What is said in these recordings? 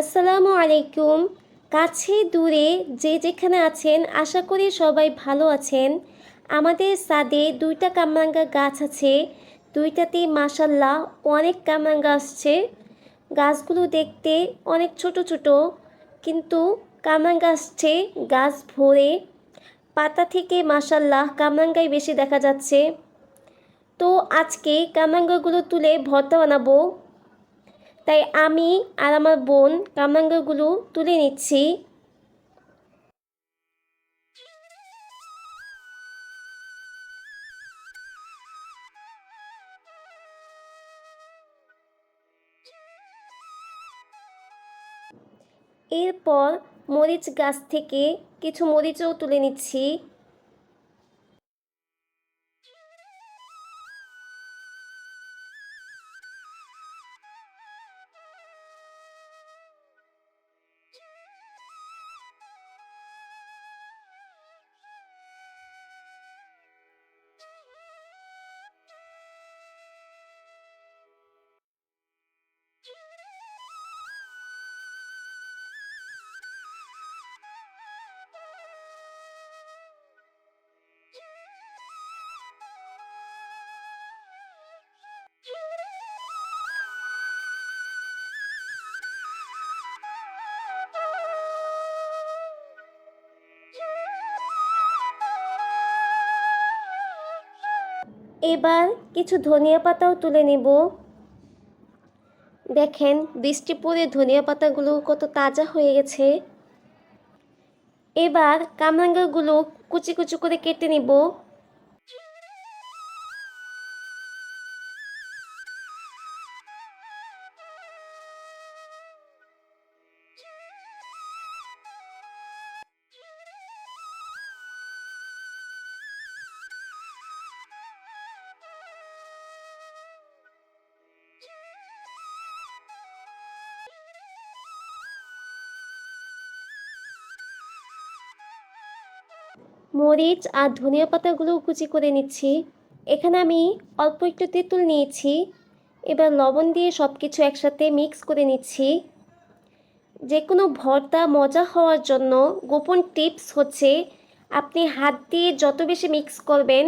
আসসালামু আলাইকুম। কাছে দূরে যে যেখানে আছেন, আশা করি সবাই ভালো আছেন। আমাদের সাদে দুইটা কামরাঙ্গা গাছ আছে। দুইটাতেই মাসাল্লাহ অনেক কামরাঙ্গা আসছে। গাছগুলো দেখতে অনেক ছোট ছোট, কিন্তু কামরাঙ্গা আসছে গাছ ভরে। পাতা থেকে মাসাল্লাহ কামরাঙ্গাই বেশি দেখা যাচ্ছে। তো আজকে কামরাঙ্গাগুলো তুলে ভর্তা বানাবো। তাই আমি আর আমার বোন কামরাঙ্গাগুলো তুলে নিচ্ছি। এরপর মরিচ গাছ থেকে কিছু মরিচও তুলে নিচ্ছি। এবার কিছু ধনিয়া পাতাও তুলে নেব। দেখেন, বৃষ্টি পড়ে ধনিয়া পাতাগুলো কত তাজা হয়ে গেছে। এবার কামরাঙ্গাগুলো কুচি কুচি করে কেটে নেব। মরিচ আর ধনিয়া পাতাগুলো কুচি করে নিচ্ছি। এখানে আমি অল্প একটু তেঁতুল নিয়েছি। এবার লবণ দিয়ে সব কিছু একসাথে মিক্স করে নিচ্ছি। যে কোনো ভর্তা মজা হওয়ার জন্য গোপন টিপস হচ্ছে, আপনি হাত দিয়ে যত বেশি মিক্স করবেন,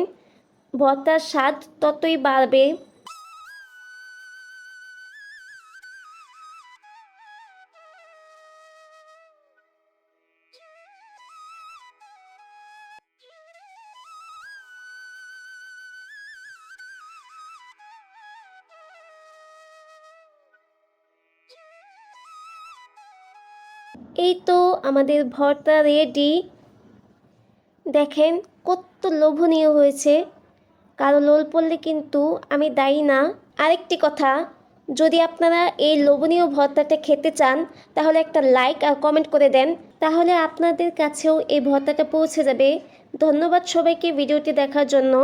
ভর্তার স্বাদ ততই বাড়বে। এই তো আমাদের ভর্তা রেডি দেখেন কত লোভনীয় হয়েছে। কারও লোল পড়লে কিন্তু আমি দায়ী না। আরেকটি কথা, যদি আপনারা এই লোভনীয় ভর্তাটা খেতে চান, তাহলে একটা লাইক আর কমেন্ট করে দেন। তাহলে আপনাদের কাছেও এই ভর্তাটা পৌঁছে যাবে। ধন্যবাদ সবাইকে ভিডিওটি দেখার জন্য।